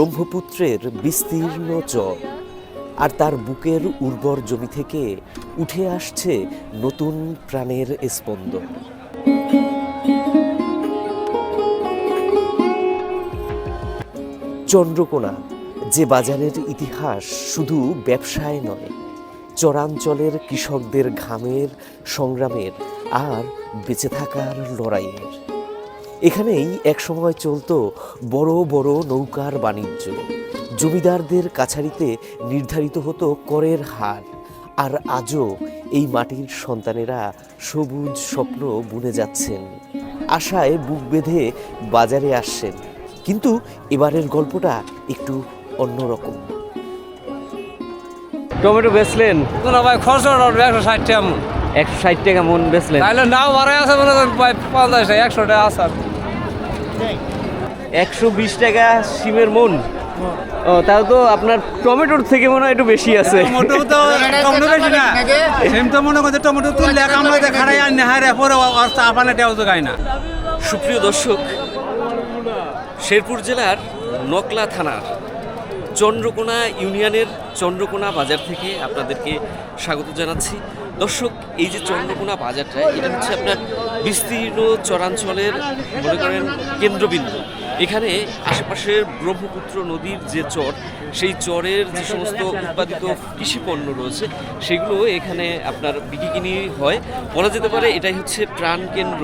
ব্রহ্মপুত্রের বিস্তীর্ণ চর আর তার বুকের উর্বর জমি থেকে উঠে আসছে নতুন প্রাণের স্পন্দন। চন্দ্রকোনা, যে বাজারের ইতিহাস শুধু ব্যবসায় নয়, চরাঞ্চলের কৃষকদের ঘামের সংগ্রামের আর বেঁচে থাকার লড়াইয়ের। এখানেই একসময় চলতো বড় বড় নৌকার বাণিজ্য। জমিদারদের কাছারিতে নির্ধারিত হতো করের হার। আর আজও এই মাটির সন্তানেরা সবুজ স্বপ্ন বুনে যাচ্ছেন আশায় বুক বেঁধে বাজারে আসছেন। কিন্তু এবারের গল্পটা একটু অন্যরকম। টমেটো বেচলেন? না ভাই খরচা একশো ষাট টাকা। মন একশো ষাট টাকা মন বেচলেন? তাহলে নাও বাড়াই আছে মনে করেন পঞ্চাশ একশো টাকা আছে। একশো বিশ টাকা সিমের মন ও তাহলে তো আপনার টমেটোর থেকে মনে হয় একটু বেশি আছে। টমেটো তো টমেটো বেশি না। সেম তো মনে করছে টমেটো তুললে আমরা খাড়াই আর নেহারে পরে আপালে টেও তো গায় না। সুপ্রিয় দর্শক শেরপুর জেলার নকলা থানার চন্দ্রকোনা ইউনিয়নের চন্দ্রকোনা বাজার থেকে আপনাদেরকে স্বাগত জানাচ্ছি। দর্শক, এই যে চন্দ্রকোনা বাজারটা এটা হচ্ছে আপনার বিস্তীর্ণ চরাঞ্চলের, মনে করেন, কেন্দ্রবিন্দু। এখানে আশেপাশের ব্রহ্মপুত্র নদীর যে চর, সেই চরের যে সমস্ত উৎপাদিত কৃষি পণ্য রয়েছে, সেগুলো এখানে আপনার বিকিকিনি হয়। বলা যেতে পারে, এটাই হচ্ছে প্রাণকেন্দ্র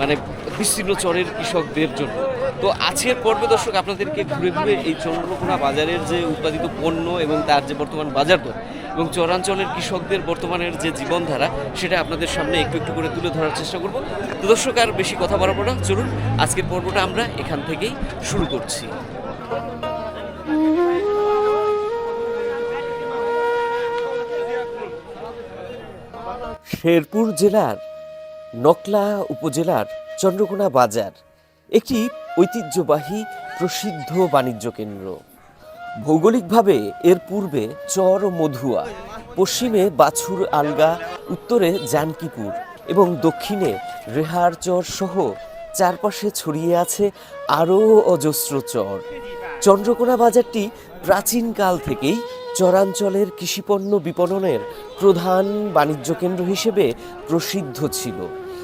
মানে বিস্তীর্ণ চরের কৃষকদের জন্য। তো আজকের পর্বে দর্শক, আপনাদেরকে ঘুরে ঘুরে এই চন্দ্রকোনা বাজারের যে উৎপাদিত পণ্য এবং তার যে বর্তমান বাজার দর এবং চরাঞ্চলের কৃষকদের বর্তমানের যে জীবনধারা, সেটা আপনাদের সামনে একটু একটু করে তুলে ধরার চেষ্টা করব। তো দর্শক, আর বেশি কথা বাড়াবো না। চলুন, আজকের পর্বটা আমরা এখান থেকেই শুরু করছি। শেরপুর জেলার নকলা উপজেলার চন্দ্রকোনা বাজার, একটি ঐতিহ্যবাহী প্রসিদ্ধ বাণিজ্য কেন্দ্র। ভৌগোলিকভাবে এর পূর্বে চর ও মধুয়া, পশ্চিমে বাছুর আলগা, উত্তরে জানকিপুর এবং দক্ষিণে রেহার চর সহ চারপাশে ছড়িয়ে আছে আরও অজস্র চর। চন্দ্রকোনা বাজারটি প্রাচীনকাল থেকেই চরাঞ্চলের কৃষিপণ্য বিপণনের প্রধান বাণিজ্য কেন্দ্র হিসেবে প্রসিদ্ধ ছিল।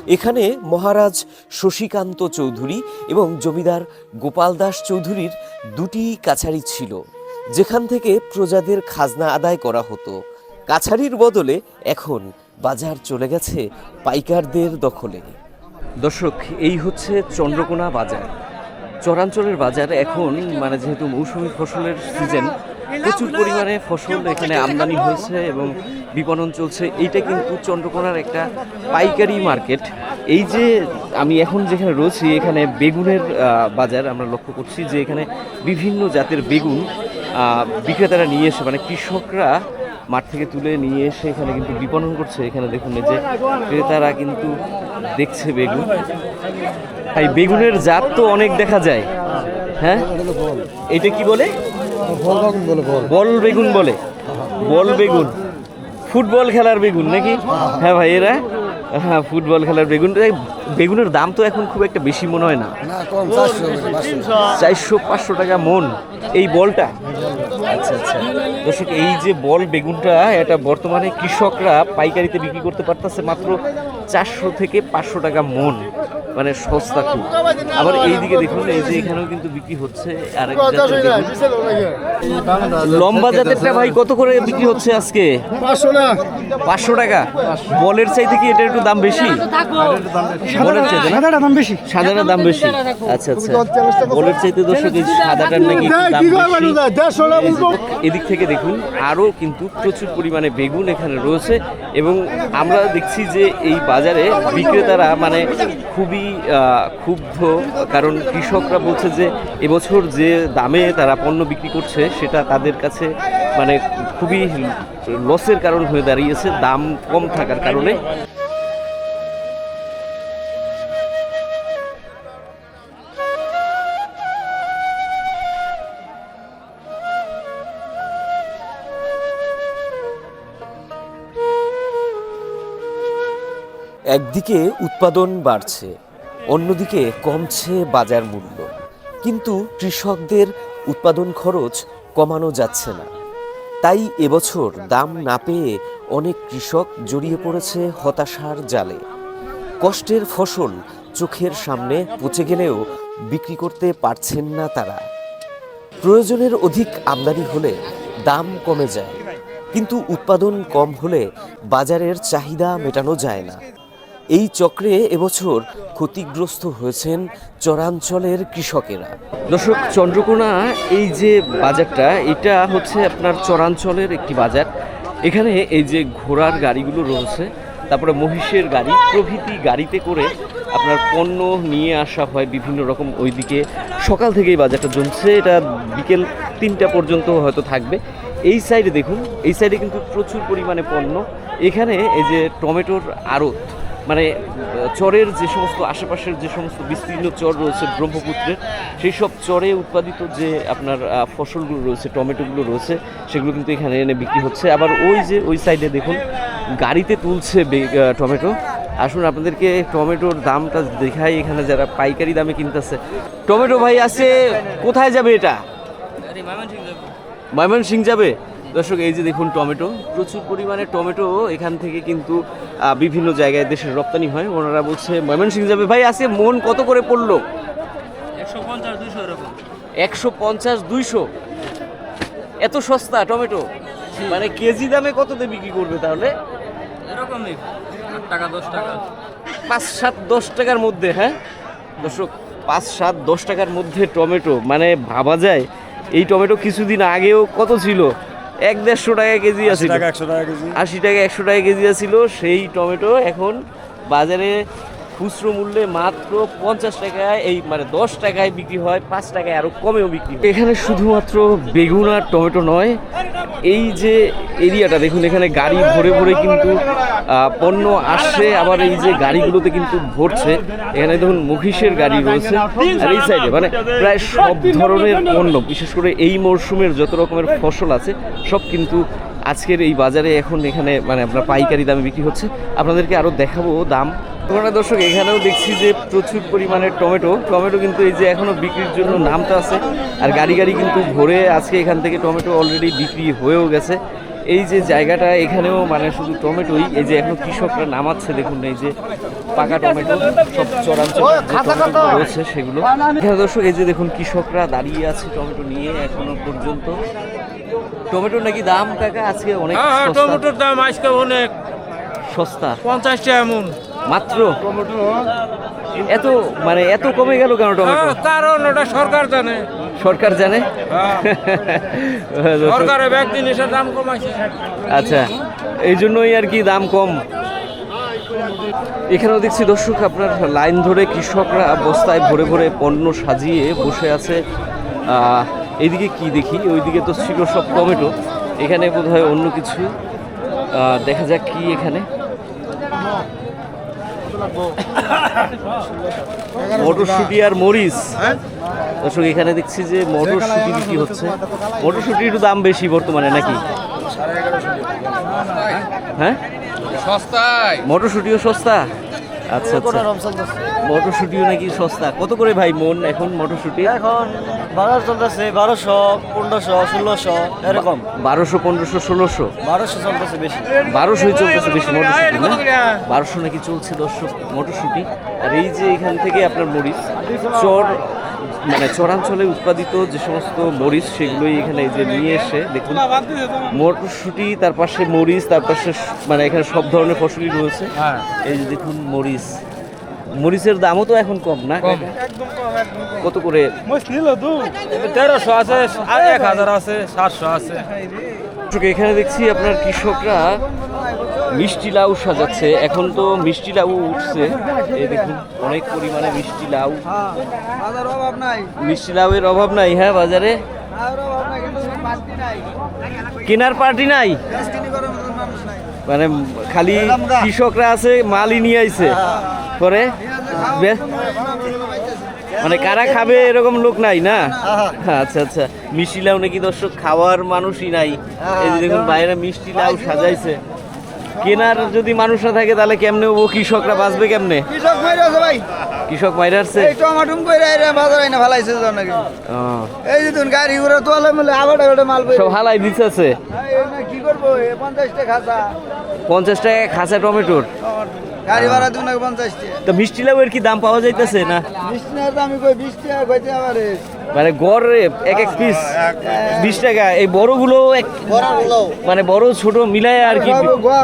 এখানে মহারাজ শশীকান্ত চৌধুরী এবং জমিদার গোপাল দাস চৌধুরীর দুটি কাছারি ছিল, যেখান থেকে প্রজাদের খাজনা আদায় করা হতো। কাছারির বদলে এখন বাজার চলে গেছে পাইকারদের দখলে। দর্শক, এই হচ্ছে চন্দ্রকোনা বাজার। চরাঞ্চলের বাজার এখন মানে যেহেতু মৌসুমী ফসলের সিজন প্রচুর পরিমাণে ফসল এখানে আমদানি হয়েছে এবং বিপণন চলছে। এইটা কিন্তু চন্দ্রকোনার একটা পাইকারি মার্কেট। এই যে আমি এখন যেখানে রয়েছি এখানে বেগুনের বাজার আমরা লক্ষ্য করছি যে এখানে বিভিন্ন জাতের বেগুন বিক্রেতারা নিয়ে এসে মানে কৃষকরা মাঠ থেকে তুলে নিয়ে এসে এখানে কিন্তু বিপণন করছে। এখানে দেখুন যে ক্রেতারা কিন্তু দেখছে বেগুন। এই বেগুনের জাত তো অনেক দেখা যায়। হ্যাঁ? এটা কি বলে? বল বেগুন বলে। বল বেগুন। ফুটবল খেলার বেগুন নাকি? হ্যাঁ ভাই, এরা? হ্যাঁ ফুটবল খেলার বেগুন। বেগুনের দাম তো এখন খুব একটা বেশি মনে হয় না। চারশো পাঁচশো টাকা মন এই বলটা। আচ্ছা আচ্ছা। এই যে বল বেগুনটা, এটা বর্তমানে কৃষকরা পাইকারিতে বিক্রি করতে পারতেছে মাত্র চারশো থেকে পাঁচশো টাকা মন। মানে সস্তা খুব। আবার এইদিকে দেখুন এই যে এখানেও কিন্তু বিক্রি হচ্ছে আর। লম্বা জাতেরটা ভাই কত করে বিক্রি হচ্ছে আজকে? পাঁচশো টাকা। বলের চাইতে কি এটা একটু দাম বেশি? বলের চাইতে না? সাদাটা দাম বেশি। সাদাটার দাম বেশি। আচ্ছা আচ্ছা। বলের চাইতে দর্শক এই সাদাটার নাকি দাম বেশি। এদিক থেকে দেখুন আরও কিন্তু প্রচুর পরিমাণে বেগুন এখানে রয়েছে এবং আমরা দেখছি যে এই বাজারে বিক্রেতারা মানে খুবই ক্ষুব্ধ। কারণ কৃষকরা বলছে যে এবছর যে দামে তারা পণ্য বিক্রি করছে, সেটা তাদের কাছে মানে খুবই লসের কারণ হয়ে দাঁড়িয়েছে, দাম কম থাকার কারণে। একদিকে উৎপাদন বাড়ছে অন্যদিকে কমছে বাজার মূল্য। কিন্তু কৃষকদের উৎপাদন খরচ কমানো যাচ্ছে না। তাই এবছর দাম না পেয়ে অনেক কৃষক জড়িয়ে পড়েছে হতাশার জালে। কষ্টের ফসল চোখের সামনে পচে গেলেও বিক্রি করতে পারছেন না তারা। প্রয়োজনের অধিক আমদানি হলে দাম কমে যায়, কিন্তু উৎপাদন কম হলে বাজারের চাহিদা মেটানো যায় না। এই চক্রে এবছর ক্ষতিগ্রস্ত হয়েছেন চরাঞ্চলের কৃষকেরা। দর্শক, চন্দ্রকোনা, এই যে বাজারটা, এটা হচ্ছে আপনার চরাঞ্চলের একটি বাজার। এখানে এই যে ঘোড়ার গাড়িগুলো রয়েছে, তারপরে মহিষের গাড়ি, প্রভৃতি গাড়িতে করে আপনার পণ্য নিয়ে আসা হয় বিভিন্ন রকম ওইদিকে। সকাল থেকেই বাজারটা জমছে, এটা বিকেল তিনটা পর্যন্ত হয়তো থাকবে। এই সাইডে দেখুন, এই সাইডে কিন্তু প্রচুর পরিমাণে পণ্য। এখানে এই যে টমেটোর আড়ত মানে চরের যে সমস্ত আশেপাশের যে সমস্ত বিস্তীর্ণ চর রয়েছে ব্রহ্মপুত্রের সেই সব চরে উৎপাদিত যে আপনার ফসলগুলো রয়েছে টমেটোগুলো রয়েছে সেগুলো কিন্তু এখানে এনে বিক্রি হচ্ছে। আবার ওই যে ওই সাইডে দেখুন গাড়িতে তুলছে টমেটো। আসুন আপনাদেরকে টমেটোর দামটা দেখাই এখানে যারা পাইকারি দামে কিনতেছে। টমেটো ভাই আছে কোথায় যাবে এটা? ময়মনসিং যাবে? দর্শক এই যে দেখুন টমেটো প্রচুর পরিমাণে টমেটো এখান থেকে কিন্তু বিভিন্ন জায়গায় দেশের রপ্তানি হয়। ওনারা বলছে ময়মনসিং যাবে। ভাই আজকে মন কত করে পড়ল? একশো পঞ্চাশ দুশো এরকম। একশো পঞ্চাশ দুইশো? এত সস্তা টমেটো? মানে কেজি দামে কততে বিক্রি করবে তাহলে? এরকমই আট টাকা দশ টাকা। পাঁচ সাত দশ টাকার মধ্যে হ্যাঁ? দর্শক পাঁচ সাত দশ টাকার মধ্যে টমেটো মানে ভাবা যায় এই টমেটো কিছুদিন আগেও কত ছিল? এক দেড়শো টাকা কেজি আছিল। একশো টাকা কেজি। আশি টাকা একশো টাকা কেজি ছিল সেই টমেটো। এখন বাজারে খুচরো মূল্যে মাত্র পঞ্চাশ টাকায় এই মানে দশ টাকায় বিক্রি হয়, পাঁচ টাকায় আরও কমেও বিক্রি হয়। এখানে শুধুমাত্র বেগুন আর টমেটো নয়, এই যে এরিয়াটা, দেখুন এখানে গাড়ি ভরে ভরে কিন্তু পণ্য আসছে, আবার এই যে গাড়িগুলোতে কিন্তু ভরছে। এখানে দেখুন মহিষের গাড়ি রয়েছে, আর এই সাইডে মানে প্রায় সব ধরনের পণ্য, বিশেষ করে এই মরশুমের যত রকমের ফসল আছে, সব কিন্তু আজকের এই বাজারে এখন এখানে মানে আপনার পাইকারি দামে বিক্রি হচ্ছে। আপনাদেরকে আরও দেখাবো দাম। তোমরা দর্শক, এখানেও দেখছি যে প্রচুর পরিমাণে টমেটো। টমেটো কিন্তু এই যে এখনও বিক্রির জন্য নামটা আছে। আর গাড়ি গাড়ি কিন্তু ভরে আজকে এখান থেকে টমেটো অলরেডি বিক্রি হয়েও গেছে। এই যে জায়গাটা, এখানেও মানে শুধু টমেটোই। এই যে এখন কৃষকরা নামাচ্ছে, দেখুন এই যে পাকা টমেটো, সব চরাঞ্চল রয়েছে সেগুলো। দর্শক, এই যে দেখুন কৃষকরা দাঁড়িয়ে আছে টমেটো নিয়ে এখনও পর্যন্ত। টমেটো নাকি দাম কাকা আজকে অনেক হ্যাঁ হ্যাঁ টমেটোর দাম আজকে অনেক সস্তা। পঞ্চাশ টাকা এমন। মাত্র? টমেটো। এত মানে এত কমে গেল কেন টমেটো? হ্যাঁ, কারণ ওটা সরকার জানে। সরকার জানে? হ্যাঁ, সরকারের ব্যাগ জিনিসের দাম কমাইছে। আচ্ছা এই জন্যই আর কি দাম কম। এখানেও দেখছি দর্শক আপনার লাইন ধরে কৃষকরা বস্তায় ভরে ভরে পণ্য সাজিয়ে বসে আছে এইদিকে কি দেখি? ওইদিকে তো ছিল সব টমেটো। এখানে বোধহয় অন্য কিছু। দেখা যাক কি এখানে। মটরশুটি আর মরিচ। দর্শক এখানে দেখছি যে মটরশুটি বিক্রি হচ্ছে। মটরশুটির একটু দাম বেশি বর্তমানে নাকি? হ্যাঁ? সস্তায়। মটরশুটিও সস্তা? আচ্ছা আচ্ছা। মটরশুটিও নাকি সস্তা? কত করে ভাই মন এখন মটরশুটি? এখন বাজার চলতেছে বারোশো পনেরোশো ষোলোশো এরকম। বারোশো পনেরোশো ষোলোশো? বারোশো চলতেছে বেশি। বারোশোই চলতেছে বেশি মটরশুটি না? বারোশো নাকি চলছে দর্শক মটরশুটি। আর এই যে এখান থেকে আপনার মরিচ চর মানে চরাঞ্চলে উৎপাদিত যে সমস্ত মরিচ সেগুলোই এখানে এই যে নিয়ে এসে দেখুন মটরশুটি তার পাশে মরিচ তার পাশে মানে এখানে সব ধরনের ফসলই রয়েছে। এই যে দেখুন মরিচ। মরিচের দামও তো এখন কম না? কত করে? তেরোশো আছে এক হাজার আছে সাতশো আছে। এখানে দেখছি আপনার কৃষকরা মিষ্টি লাউ সাজাচ্ছে। এখন তো মিষ্টি লাউ উঠছে। এই দেখুন, অনেক পরিমাণে মিষ্টি লাউ। মিষ্টি লাউয়ের অভাব নাই হ্যাঁ বাজারে? কেনার পার্টি নাই? মানে খালি কৃষকরা আছে, মালই নিয়ে আইছে। পরে? মানে কারা খাবে এরকম লোক নাই না? আচ্ছা আচ্ছা। মিষ্টি লাউ নাকি দর্শক, খাওয়ার মানুষই নাই। এই দেখুন, বাইরে মিষ্টি লাউ সাজাইছে। কেনার যদি মানুষরা থাকে তাহলে কেমনে ও কৃষকরা বাঁচবে কেমনে? কৃষক মাইরে আছে ভাই। কৃষক মাইরে আসছে? এই টমাটুম কইরা এর বাজার আইনা ফালাইছে এই যে দুন গাড়ি উড়া তোলে মিলে আবার আবার মাল সব হালাই আছে। কি করব এ পঞ্চাশ টাকা খাসা। পঞ্চাশ টাকা খাঁচা টমেটোর। গাড়ি ভাড়া দিন নাকি পঞ্চাশ টাকা তো মিষ্টি লেবুর কি দাম পাওয়া যাইতেছে না? বিশ টাকা আমি কই বিশ টাকা কইতে আবার মানে গড় এক এক পিস বিশ টাকা এই বড়গুলো এক বড় মানে বড় ছোট মিলায় আর কি।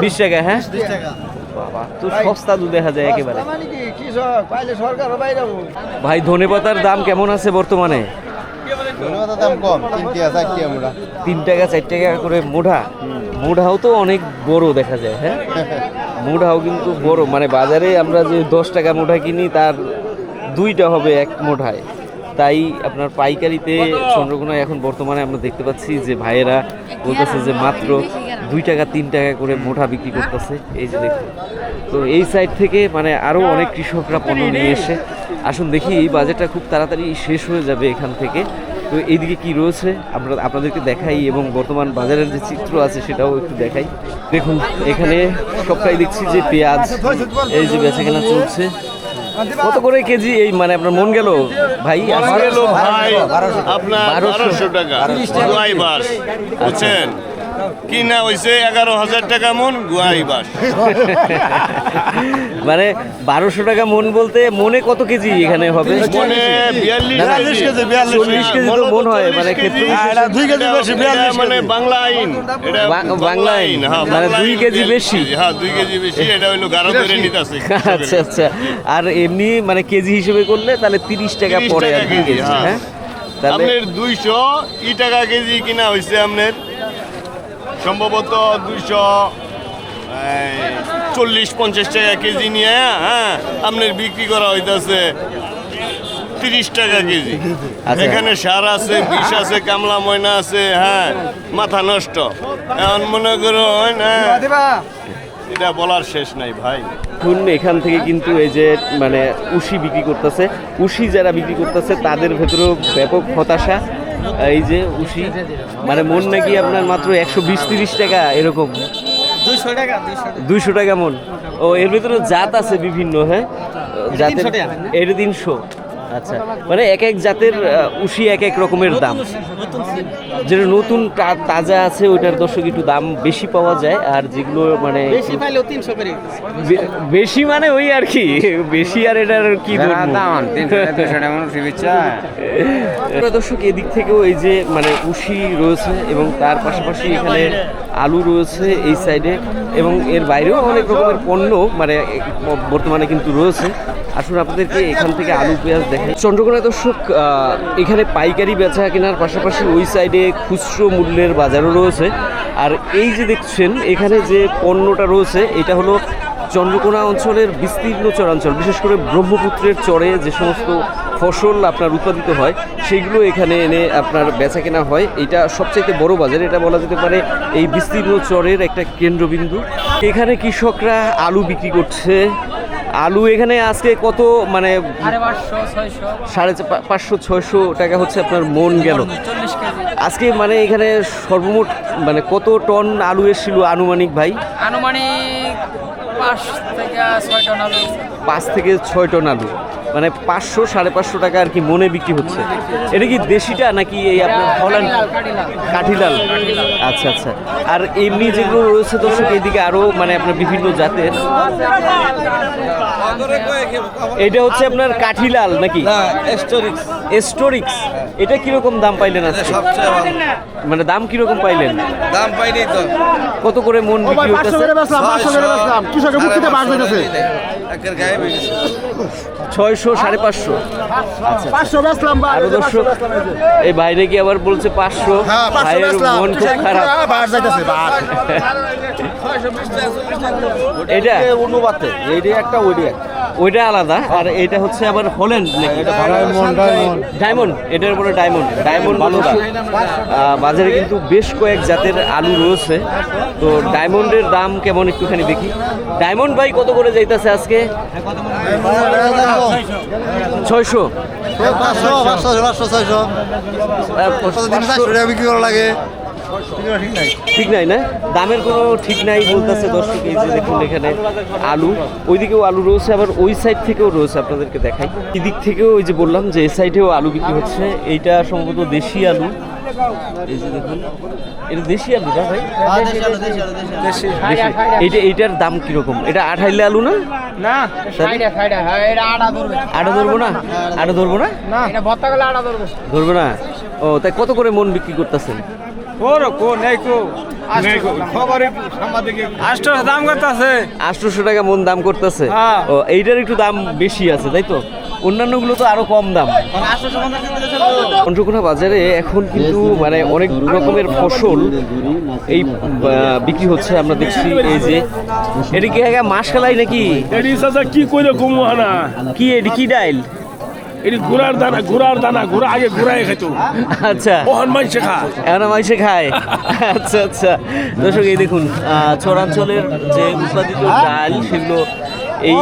বিশ টাকা হ্যাঁ? বাবা তো সস্তা দুধ দেখা যায় একেবারে। মানে ভাই ধনেপাতার দাম কেমন আছে বর্তমানে? দাম কম তিন টাকা চার টাকা করে মুঠা মোঢাও তো অনেক বড় দেখা যায় হ্যাঁ? মুঠাও কিন্তু বড়। মানে বাজারে আমরা যে দশ টাকা মুঠা কিনি, তার দুইটা হবে এক মুঠায়। তাই আপনার পাইকারিতে চন্দ্রকোনায় এখন বর্তমানে আমরা দেখতে পাচ্ছি যে ভাইয়েরা বলতেছে যে মাত্র দুই টাকা, তিন টাকা করে মোটা বিক্রি করতেছে। এই যে দেখুন। তো এই সাইড থেকে মানে আরও অনেক কৃষকরা পণ্য নিয়ে এসে, আসুন দেখি এই বাজারটা খুব তাড়াতাড়ি শেষ হয়ে যাবে এখান থেকে। তো এইদিকে কি রয়েছে? আমরা আপনাদেরকে দেখাই এবং বর্তমান বাজারের যে চিত্র আছে সেটাও একটু দেখাই। দেখুন এখানে সবটাই দেখছি যে পেঁয়াজ এই যে বেচা কেনা চলছে। কত করে কেজি এই মানে আপনার মন গেল? ভাই আজকে? গেল ভাই আপনার। বারোশো। টাকা। বুঝছেন? কিনা হয়েছে এগারো হাজার টাকা মন গুয়াই বাস। মানে বারোশো টাকা মন বলতে মনে কত কেজি এখানে হবে? মনে বিয়াল্লিশ কেজি। বিয়াল্লিশ কেজি তো মন হয় মানে ক্ষেত্র। দুই কেজি বেশি বিয়াল্লিশ মানে বাংলা আইন। বাংলা আইন, হ্যাঁ, মানে দুই কেজি বেশি। হ্যাঁ দুই কেজি বেশি এটা হইল গারো ধরে নিতেছে। আচ্ছা আচ্ছা। আর এমনি মানে কেজি হিসেবে করলে তাহলে তিরিশ টাকা 30 পড়ে আর কি কেজি, হ্যাঁ। হ্যাঁ? তাহলে আপনার দুইশো ই টাকা কেজি কিনা হয়েছে আপনার সম্ভবত দুইশো চল্লিশ পঞ্চাশ টাকা কেজি নিয়ে হ্যাঁ আপনার বিক্রি করা হইতাছে তিরিশ টাকা কেজি। আচ্ছা। এখানে সার আছে বিষ আছে কামলা ময়না আছে হ্যাঁ মাথা নষ্ট। এখন মনে করো হ্যাঁ এটা বলার শেষ নাই ভাই। এখন এখান থেকে কিন্তু এই যে মানে উশি বিক্রি করতেছে উশি যারা বিক্রি করতেছে তাদের ভেতরেও ব্যাপক হতাশা। এই যে উশি মানে মন নাকি আপনার মাত্র একশো বিশ তিরিশ টাকা এরকম। দুইশো টাকা দুইশো টাকা। মন। ও এর ভিতরে জাত আছে বিভিন্ন হ্যাঁ? জাতের এটা তিনশো। আচ্ছা মানে এক এক জাতের উশি এক এক রকমের দাম। যেটা নতুন তাজা আছে ওইটার দর্শক একটু দাম বেশি পাওয়া যায় আর যেগুলো মানে বেশি পাইলেও তিনশো করে বেশি মানে ওই আর কি বেশি আর এটার কি প্রিয় দর্শক এদিক থেকেও এই যে মানে উশি রয়েছে এবং তার পাশাপাশি এখানে আলু রয়েছে এই সাইডে এবং এর বাইরেও অনেক রকমের পণ্য মানে বর্তমানে কিন্তু রয়েছে। আসুন আপনাদেরকে এখান থেকে আলু, পেঁয়াজ দেখাই চন্দ্রকোনা দর্শক এখানে পাইকারি বেচা কেনার পাশাপাশি ওই সাইডে খুচরো মূল্যের বাজারও রয়েছে। আর এই যে দেখছেন, এখানে যে পণ্যটা রয়েছে, এটা হলো চন্দ্রকোনা অঞ্চলের বিস্তীর্ণ চরাঞ্চল, বিশেষ করে ব্রহ্মপুত্রের চরে যে সমস্ত ফসল আপনার উৎপাদিত হয়, সেগুলো এখানে এনে আপনার বেচা কেনা হয়। এটা সবচাইতে বড় বাজার, এটা বলা যেতে পারে এই বিস্তীর্ণ চরের একটা কেন্দ্রবিন্দু। এখানে কৃষকরা আলু বিক্রি করছে আলু এখানে আজকে কত মানে সাড়ে পাঁচশো ছয়শো। টাকা হচ্ছে আপনার মন গেল। আজকে মানে এখানে সর্বমোট মানে কত টন আলু এসেছিল আনুমানিক ভাই? আনুমানিক পাঁচ থেকে ছয় টন আলু। পাঁচ থেকে ছয় টন আলু। মানে পাঁচশো সাড়ে পাঁচশো টাকা আর কি মনে বিক্রি হচ্ছে। এটা কি দেশিটা নাকি এই আপনার হল্যান্ড কাঠিলাল? আচ্ছা আচ্ছা। আর এমনি যেগুলো রয়েছে দর্শক এইদিকে আরও মানে আপনার বিভিন্ন জাতের। এটা হচ্ছে আপনার কাঠিলাল নাকি? এস্টোরিক্স। এটা কীরকম দাম পাইলেন আজকে? মানে দাম কীরকম পাইলেন? দাম পাইনি তো। কত করে মন বিক্রি হচ্ছে একের গায়ে বেরিয়েছে। ছয়শো সাড়ে পাঁচশো। আচ্ছা আরও দর্শক এই বাইরে কি আবার বলছে পাঁচশো। ভাইয়ের মন খুব খারাপ। এটা? অনুপাতে এইটা একটা ওইটা একটা। ওইটা আলাদা আর এটা হচ্ছে আবার হলেন ডায়মন্ড এটার উপরে ডায়মন্ড। ডায়মন্ড আহ, বাজারে কিন্তু বেশ কয়েক জাতের আলু রয়েছে। তো ডায়মন্ডের দাম কেমন একটুখানি দেখি। ডায়মন্ড ভাই কত করে যাইতেছে আজকে? ছয়শো। পাঁচশো পাঁচশো পাঁচশো ছয়শো। বিক্রি করা লাগে। ঠিক নাই না? দামের কোনো ঠিক নাই বলতেছে দর্শক এই যে দেখুন এখানে আলু। ওইদিকেও আলু রয়েছে আবার ওই সাইড থেকেও রয়েছে আপনাদেরকে দেখাই। এদিক থেকেও ওই যে বললাম যে এই সাইডেও আলু বিক্রি হচ্ছে। এইটা সম্ভবত দেশি আলু। এই যে দেখুন এটা দেশি আলু না ভাই? এইটা এইটার দাম কীরকম? এটা আঠাইলে আলু না? হ্যাঁ আটা ধরবো। না? আটা ধরবো না? ধরবো না? ও তাই কত করে মন বিক্রি করতেছেন? ওর কো। নেই কো। আষ্টশো দাম করতেছে। আটশোশো টাকা মন দাম করতেছে। হ্যাঁ। ও এইটার একটু দাম বেশি আছে তাই তো? অন্যান্যগুলো তো আরও কম দাম। চন্দ্রকোনা বাজারে এখন কিন্তু মানে অনেক রকমের ফসল এই বিক্রি হচ্ছে। আমরা দেখছি এই যে এটা কি হ্যাঁ মাসকালাই নাকি? এটি কি করে কমু হানা কি এটি কি ডাইল? এটি দানা দানা আগে খেত। আচ্ছা। ওহন মাইসে খা এখন মাইসে খায় আচ্ছা আচ্ছা। দর্শক এই দেখুন আহ, চরাঞ্চলের যে উৎপাদিত ডাল সেগুলো এই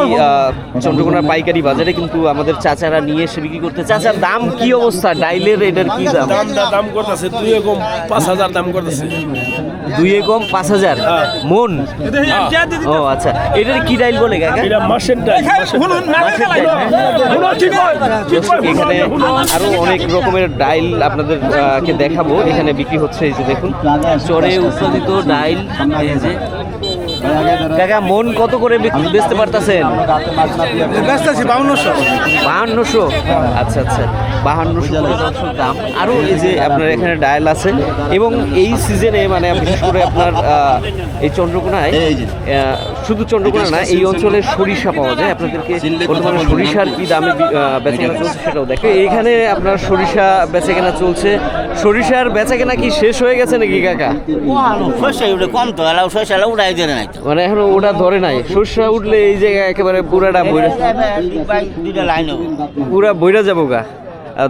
চন্দ্রকোনার পাইকারি বাজারে কিন্তু আমাদের চাচারা নিয়ে এসে বিক্রি করতে। চাচার দাম কি অবস্থা? ডাইলের এটার কি দাম? দাম দাম করতেছে দুই রকম পাঁচ হাজার দাম করতেছে। দুই কম পাঁচ হাজার। মন? ও আচ্ছা। এটার কি ডাইল বলে কাকা? হ্যাঁ? এখানে আরও অনেক রকমের ডাইল আপনাদের দেখাবো। এখানে বিক্রি হচ্ছে এই যে দেখুন। চরে উৎপাদিত ডাইল এই যে কাকা মন কত করে বেচতে পারতেছেন? বাহান্নশো আচ্ছা আচ্ছা। বাহান্নশো দাম। আরও এই যে আপনার এখানে ডায়াল আছে এবং এই সিজনে মানে বিশেষ করে আপনার আহ, এই চন্দ্রকোনায় শুধু চন্দ্রকোনা না এই অঞ্চলে সরিষা পাওয়া যায়। আপনাদেরকে বর্তমানে সরিষার কি দামে বেচাকেনা চলছে সেটাও দেখে। এখানে আপনার সরিষা বেচাকেনা চলছে। সরিষার বেচাকেনা কি শেষ হয়ে গেছে নাকি কাকা? কম তো এলাও উড়াই নাই মানে এখনও ওটা ধরে নাই। সরিষা উঠলে এই জায়গায় একেবারে পুরাটা বইরা লাইন পুরা বইরা যাব গা।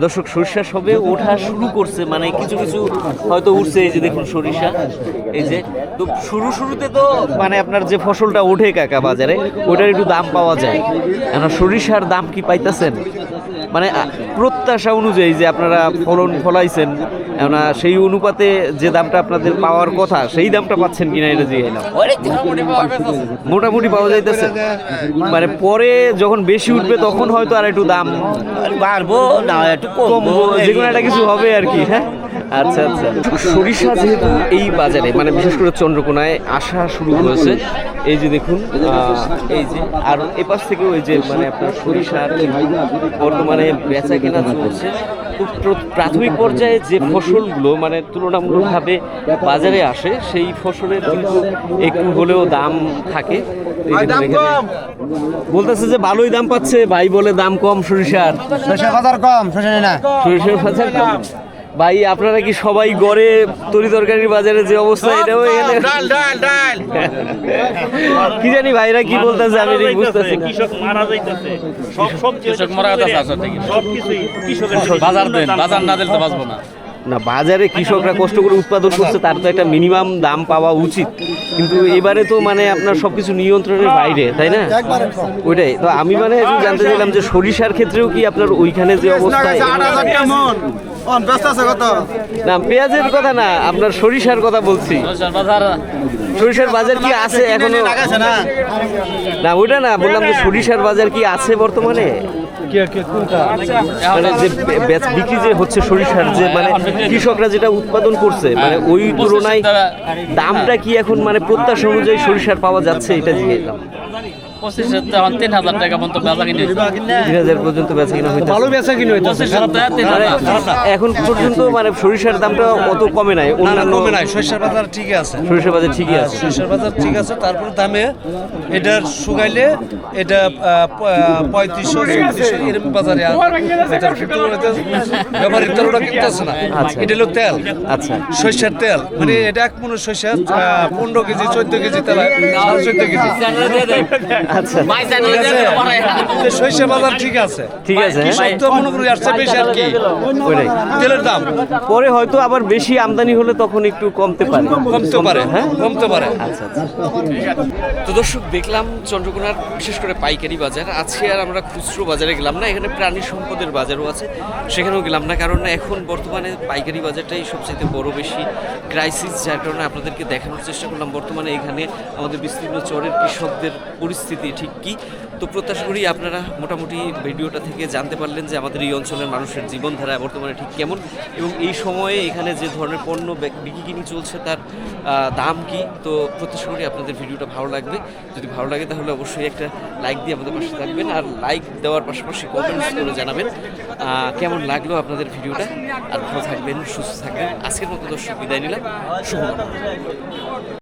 দর্শক, সরিষা সবে ওঠা শুরু করছে মানে কিছু কিছু হয়তো উঠছে, এই যে দেখুন সরিষা, এই যে, তো শুরু শুরুতে তো মানে আপনার যে ফসলটা ওঠে কাকা বাজারে, ওটার একটু দাম পাওয়া যায়। এখন সরিষার দাম কি পাইতেছেন? মানে প্রত্যাশা অনুযায়ী যে আপনারা ফলন ফলাইছেন সেই অনুপাতে যে দামটা আপনাদের পাওয়ার কথা সেই দামটা পাচ্ছেন কিনা এটা জিজ্ঞাসা মোটামুটি পাওয়া যাইতেছে। মানে পরে যখন বেশি উঠবে তখন হয়তো আর একটু দাম বাড়বো না একটু কমবো যে কোনো একটা কিছু হবে আর কি হ্যাঁ? আচ্ছা আচ্ছা। সরিষা যেহেতু এই বাজারে মানে বিশেষ করে চন্দ্রকোনায় আসা শুরু হয়েছে এই যে দেখুন এই যে আর এপাশ থেকেও এই যে মানে আপনার সরিষার বর্তমানে বেচা কেনা চলছে প্রাথমিক পর্যায়ে যে ফসলগুলো মানে তুলনামূলকভাবে বাজারে আসে সেই ফসলের কিন্তু একটু হলেও দাম থাকে। বলতেছে যে ভালোই দাম পাচ্ছে ভাই বলে দাম কম সরিষার। শস্য বাজার কম। সরিষার বাজার কম। ভাই আপনারা কি সবাই গড়ে তরি তরকারির বাজারে যে অবস্থা এটাও এখানে ডাল ডাল ডাল। কি জানি ভাইরা কি বলতেছে আমি ঠিক বুঝতেছি না। কৃষক মারা যাইতেছে। সব সব কৃষক মারা আসলে সব কিছুই কৃষকের বাজার দেন বাজার না দিলে তো বাঁচবো না। না বাজারে কৃষকরা কষ্ট করে উৎপাদন করছে তার তো একটা মিনিমাম দাম পাওয়া উচিত। কিন্তু এবারে তো মানে আপনার সব কিছু নিয়ন্ত্রণের বাইরে তাই না? ওইটাই। তো আমি মানে একটু জানতে চাইলাম যে সরিষার ক্ষেত্রেও কি আপনার ওইখানে যে অবস্থা না পেঁয়াজের কথা না আপনার সরিষার কথা বলছি। সরিষার বাজার। কি আছে এখনও? না? না ওইটা না বললাম যে সরিষার বাজার কি আছে বর্তমানে? মানে যে বিক্রি যে হচ্ছে সরিষার যে মানে কৃষকরা যেটা উৎপাদন করছে মানে ওই তুলনায় দামটা কি এখন মানে প্রত্যাশা অনুযায়ী সরিষার পাওয়া যাচ্ছে এটা জিজ্ঞেস পঁচিশ তখন তিন হাজার টাকা পর্যন্ত বেচা কিনে তিন হাজার পর্যন্ত বেচা কিনা হইতে ভালো বেচা কিনা পঁচিশ টাকা তিন হাজার এখন পর্যন্ত মানে সরিষার দামটা অত কমে নাই অন্যান্য কমে নাই শস্যের বাজার ঠিকই আছে সরিষার বাজার ঠিকই আছে শস্যের বাজার ঠিক আছে তারপর দামে এটার শুকাইলে এটা পঁয়ত্রিশশো এরকম বাজারে এটা কিন্তু এটা তেল কিনতেছে না আচ্ছা। এটা হলো তেল আচ্ছা শস্যের তেল মানে এটা এক মনে শস্য পনেরো কেজি চোদ্দ কেজি তেল হয় চোদ্দ কেজি আচ্ছা। সরিষা বাজার ঠিক আছে। ঠিক আছে? কৃষক তো মনে করি আসছে বেশি আর কি। ওইটাই। তেলের দাম। পরে হয়তো আবার বেশি আমদানি হলে তখন একটু কমতে পারে। কমতে পারে। হ্যাঁ? কমতে পারে। আচ্ছা আচ্ছা। তো দর্শক দেখলাম চন্দ্রকোনার বিশেষ করে পাইকারি বাজার। আজকে আর আমরা খুচরো বাজারে গেলাম না এখানে প্রাণী সম্পদের বাজারও আছে। সেখানেও গেলাম না কারণ এখন বর্তমানে পাইকারি বাজারটাই সবচেয়ে বড় বেশি ক্রাইসিস যার কারণে আপনাদেরকে দেখানোর চেষ্টা করলাম। বর্তমানে এখানে আমাদের বিস্তীর্ণ চরের কৃষকদের পরিস্থিতি ঠিক কি? তো প্রত্যাশা করি আপনারা মোটামুটি ভিডিওটা থেকে জানতে পারলেন যে আমাদের এই অঞ্চলের মানুষের জীবনধারা বর্তমানে ঠিক কেমন এবং এই সময়ে এখানে যে ধরনের পণ্য বিক্রি কিনি চলছে তার দাম কি? তো প্রত্যাশা করি আপনাদের ভিডিওটা ভালো লাগবে। যদি ভালো লাগে তাহলে অবশ্যই একটা লাইক দিয়ে আমাদের পাশে থাকবেন আর লাইক দেওয়ার পাশাপাশি কমেন্টস করে জানাবেন। কেমন লাগল আপনাদের ভিডিওটা? আর ভালো থাকবেন, সুস্থ থাকবেন। আজকের মতো দর্শক বিদায় নিলাম। শুভ